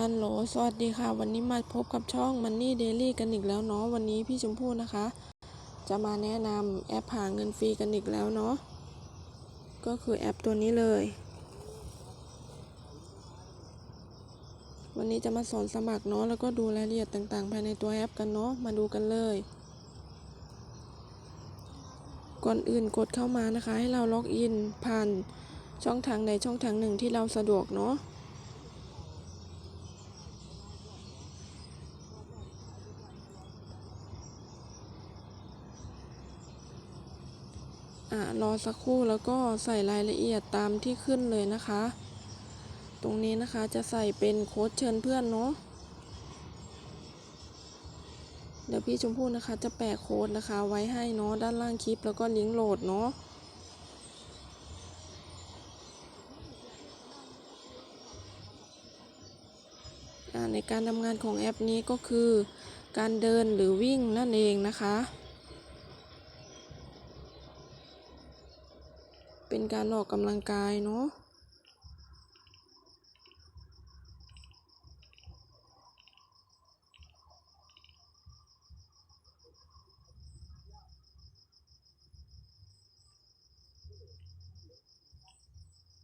ฮัลโหล สวัสดีค่ะ วันนี้มาพบกับช่อง Money Daily กันอีกแล้วเนาะ วันนี้พี่ชมพู่นะคะ จะมาแนะนำแอปหาเงินฟรีกันอีกแล้วเนาะ ก็คือแอปตัวนี้เลย วันนี้จะมาสอนสมัครเนาะ แล้วก็ดูรายละเอียดต่างๆ ภายในตัวแอปกันเนาะ มาดูกันเลย ก่อนอื่นกดเข้ามานะคะ ให้เราล็อกอินผ่านช่องทางใดช่องทางหนึ่งที่เราสะดวกเนาะ อ่ารอสักครู่แล้วก็ใส่รายละเอียดตามที่ขึ้นเลยนะคะ ตรงนี้นะคะจะใส่เป็นโค้ดเชิญเพื่อนเนาะเดี๋ยวพี่ชมพู่นะคะจะแปะโค้ดนะคะ ไว้ให้เนาะด้านล่างคลิปแล้วก็ลิงก์โหลดเนาะในการทำงานของแอปนี้ก็คือการเดินหรือวิ่งนั่นเองนะคะ เป็นการออกกำลังกายเนาะ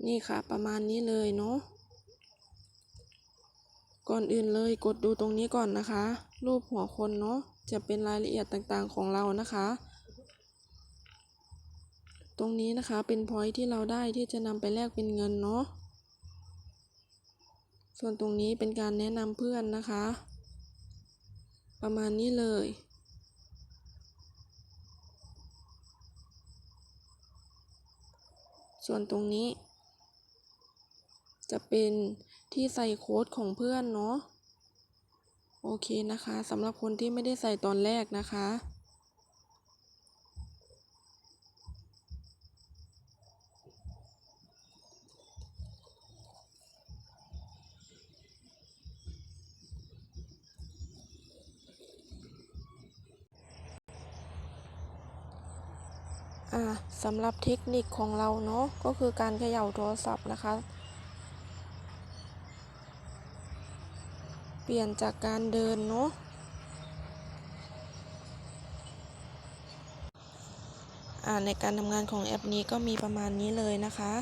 นี่ค่ะประมาณนี้เลยเนาะก่อนอื่นเลยกดดูตรงนี้ก่อนนะคะ รูปหัวคนเนาะจะเป็นรายละเอียดต่างๆของเรานะคะ ตรงนี้นะคะเป็นพอยที่เราได้ที่จะนำไปแลกเป็นเงินเนาะ ส่วนตรงนี้เป็นการแนะนำเพื่อนนะคะ ประมาณนี้เลยส่วนตรงนี้ จะเป็นที่ใส่โค้ดของเพื่อนเนาะ โอเคนะคะสำหรับคนที่ไม่ได้ใส่ตอนแรกนะคะ อ่าสำหรับเทคนิคของเราเนาะก็คือการเขย่าโทรศัพท์นะคะ เปลี่ยนจากการเดินเนาะในการทำงานของแอปนี้ก็มีประมาณนี้เลยนะคะ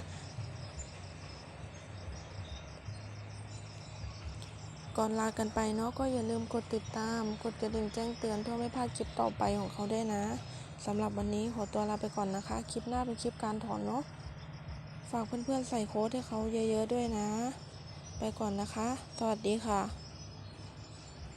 ก่อนลากันไปเนาะก็อย่าลืมกดติดตาม กดกระดิ่งแจ้งเตือนเพื่อไม่พลาดคลิปต่อไปของเขาด้วยนะ สำหรับวันนี้ขอตัวลาไปก่อนนะคะ คลิปหน้าเป็นคลิปการถอนเนาะ ฝากเพื่อนๆใส่โค้ดให้เขาเยอะๆด้วยนะ ไปก่อนนะคะ สวัสดีค่ะ